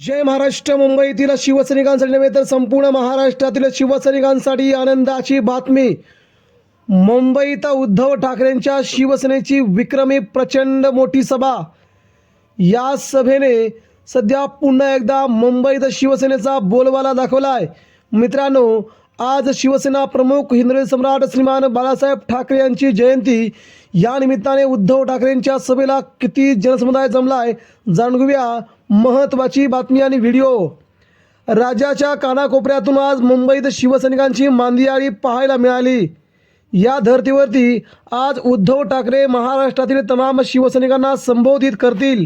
जय महाराष्ट्र मुंबईतील शिवसैनिकांसाठी नव्हे तर संपूर्ण महाराष्ट्रातील शिवसैनिकांसाठी आनंदाची बातमी. मुंबईत उद्धव ठाकरेंच्या शिवसेनेची विक्रमी प्रचंड मोठी सभा. या सभेने सध्या पुन्हा एकदा मुंबईत शिवसेनेचा बोलवाला दाखवलाय. मित्रांनो आज शिवसेना प्रमुख हिंदवी सम्राट श्रीमान बाळासाहेब ठाकरे यांची जयंती या निमित्ताने उद्धव ठाकरेंच्या सभेला किती जनसमुदाय जमलाय जाणून घेऊया महत्त्वाची बातमी आणि व्हिडिओ. राज्याच्या कानाकोपऱ्यातून आज मुंबईत शिवसैनिकांची मांदियाळी पाहायला मिळाली. या धर्तीवरती आज उद्धव ठाकरे महाराष्ट्रातील तमाम शिवसैनिकांना संबोधित करतील.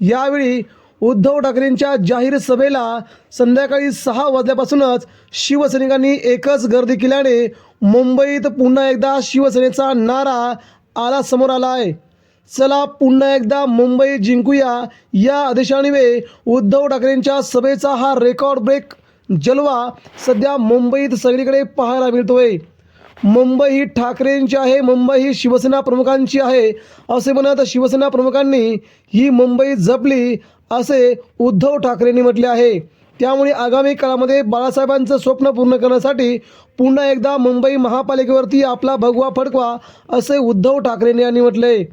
यावेळी उद्धव ठाकरेंच्या जाहीर सभेला संध्याकाळी सहा वाजल्यापासूनच शिवसैनिकांनी एकच गर्दी केल्याने मुंबईत पुन्हा एकदा शिवसेनेचा नारा आला समोर आला आहे. चला पुन्हा एकदा मुंबई जिंकूया. या आदेशान्वये उद्धव ठाकरेंच्या सभेचा हा रेकॉर्ड ब्रेक जलवा सध्या मुंबईत सगळीकडे पाहायला मिळतोय. मुंबई ही ठाकरेंची आहे मुंबई ही शिवसेना प्रमुखांची आहे असे म्हणत शिवसेना प्रमुखांनी ही मुंबई जपली असे उद्धव ठाकरेंनी म्हटले आहे. त्यामुळे आगामी काळामध्ये बाळासाहेबांचं स्वप्न पूर्ण करण्यासाठी पुन्हा एकदा मुंबई महापालिकेवरती आपला भगवा फडकवा असे उद्धव ठाकरेंनी यांनी म्हटले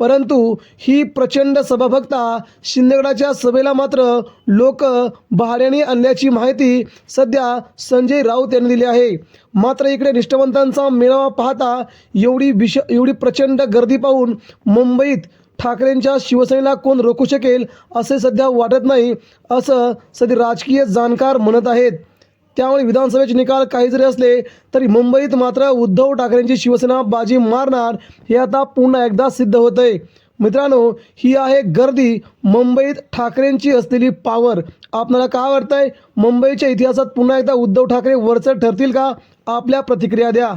परंतु ही प्रचंड सभाभक्ता शिंदेगडाच्या सभेला मात्र लोक भाड्याने आणल्याची माहिती सध्या संजय राऊत यांनी दिली आहे. मात्र इकडे निष्ठावंतांचा मेळावा पाहता एवढी विष एवढी प्रचंड गर्दी पाहून मुंबईत ठाकरेंच्या शिवसेनेला कोण रोखू शकेल असे सध्या वाटत नाही असं सध्या राजकीय जाणकार म्हणत आहेत. त्यामुळे विधानसभेचे निकाल काही जरी असले तरी मुंबईत मात्र उद्धव ठाकरेंची शिवसेना बाजी मारणार हे आता पुन्हा एकदा सिद्ध होत आहे मित्रांनो ही आहे गर्दी. मुंबईत ठाकरेंची असलेली पावर आपल्याला काय वाटतंय? मुंबईच्या इतिहासात पुन्हा एकदा उद्धव ठाकरे वरचढ ठरतील का? आपल्या प्रतिक्रिया द्या.